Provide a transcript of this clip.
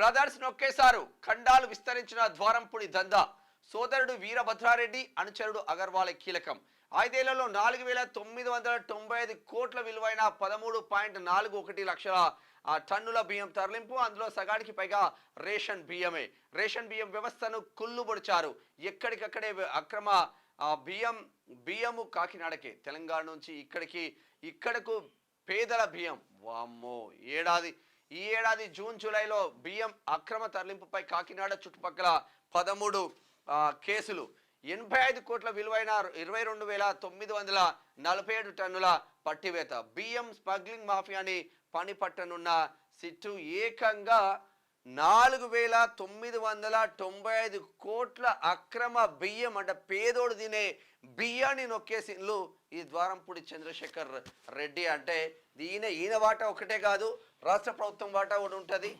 Brothers నొక్కేశారు. ఖండాలు విస్తరించిన ద్వారంపుడి దందా. సోదరుడు వీరభద్రారెడ్డి అనుచరుడు అగర్వాల్ కీలకం. ఐదేళ్ళలో నాలుగు వేల తొమ్మిది వందల తొంభై ఐదు కోట్ల విలువైన పదమూడు పాయింట్ నాలుగు ఒకటి లక్షల టన్నుల బియ్యం తరలింపు. అందులో సగానికి పైగా రేషన్ బియ్యమే. రేషన్ బియ్యం వ్యవస్థను కుళ్ళుబొడిచారు. ఎక్కడికక్కడే అక్రమ బియ్యం బియ్యము కాకినాడకే. తెలంగాణ నుంచి ఇక్కడికి ఇక్కడకు పేదల బియ్యం. వామ్మో ఏడాది ఈ ఏడాది జూన్ జూలైలో బియ్యం అక్రమ తరలింపుపై కాకినాడ చుట్టుపక్కల పదమూడు కేసులు. ఎనభై ఐదు కోట్ల విలువైన ఇరవై రెండు వేల తొమ్మిది వందల నలభై ఏడు టన్నుల పట్టివేత. బియ్యం స్మగ్లింగ్ మాఫియాని పని పట్టనున్న సిట్టు ఏకంగా నాలుగు వేల తొమ్మిది వందల తొంభై ఐదు కోట్ల అక్రమ బియ్యం అంటే పేదోడు తినే బియ్యాన్ని నొక్కేసిన్లు ఈ ద్వారంపూడి చంద్రశేఖర్ రెడ్డి అంటే ఈయన ఈయన వాటా ఒకటే కాదు రాష్ట్ర ప్రభుత్వం వాటా కూడా ఉంటుంది.